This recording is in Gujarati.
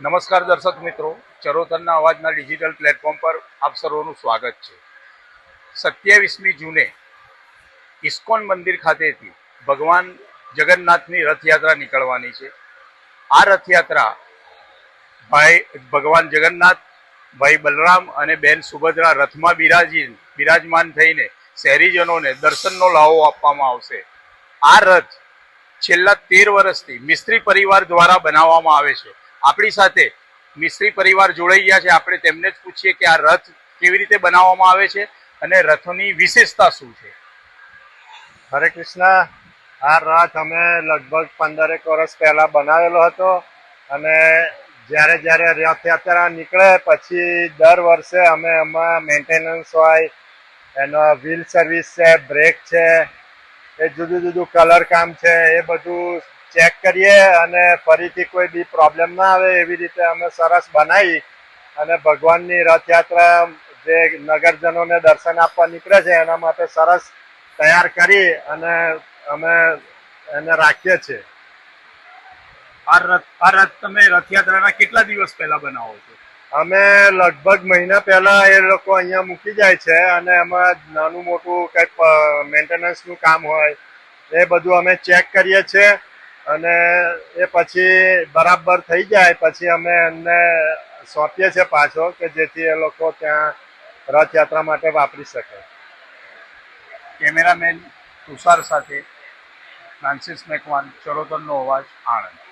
નમસ્કાર દર્શક મિત્રો, ચરોતરના અવાજના ડિજિટલ પ્લેટફોર્મ પર આપ સર્વોનું સ્વાગત છે. સત્યાવીસમી જૂને ઇસ્કોન મંદિર ખાતેથી ભગવાન જગન્નાથની રથયાત્રા નીકળવાની છે. આ રથયાત્રા ભાઈ, ભગવાન જગન્નાથ, ભાઈ બલરામ અને બેન સુભદ્રા રથમાં બિરાજી, બિરાજમાન થઈને શહેરીજનોને દર્શનનો લાવો આપવામાં આવશે. આ રથ છેલ્લા તેર વર્ષથી મિસ્ત્રી પરિવાર દ્વારા બનાવવામાં આવે છે. આપણી સાથે મિસ્ત્રી પરિવાર જોડાઈ ગયા છે. આપણે તેમને જ પૂછીએ કે આ રથ કેવી રીતે બનાવવામાં આવે છે અને રથની વિશેષતા શું છે? હરે કૃષ્ણ. આ રથ અમે લગભગ પંદરેક વર્ષ પહેલા બનાવેલો હતો અને જ્યારે જ્યારે રથયાત્રા નીકળે પછી દર વર્ષે અમે એમાં મેન્ટેનન્સ હોય, એનો વ્હીલ સર્વિસ છે બ્રેક છે, એ જુદું જુદું કલર કામ છે, એ બધું ચેક કરીએ અને ફરીથી કોઈ બી પ્રોબ્લેમ ના આવે એવી રીતે અમે સરસ બનાવી અને ભગવાનની રથયાત્રા જે નગરજનોને દર્શન આપવા નીકળે છે એના માટે સરસ તૈયાર કરી અને અમે એને રાખીએ છીએ. આ રથ આ રથ તમે રથયાત્રાના કેટલા દિવસ પહેલા બનાવો છો? અમે લગભગ મહિના પહેલા એ લોકો અહીંયા મૂકી જાય છે અને એમાં નાનું મોટું કંઈક મેન્ટેનન્સનું કામ હોય એ બધું અમે ચેક કરીએ છીએ. અને એ પછી બરાબર થઈ જાય, પછી અમે એમને સોંપીએ છીએ પાછો કે જેથી એ લોકો ત્યાં રથયાત્રા માટે વાપરી શકે. કેમેરામેન તુષાર સાથે ફ્રાન્સિસ મેકવાન, ચરોતરનો અવાજ આણંદ.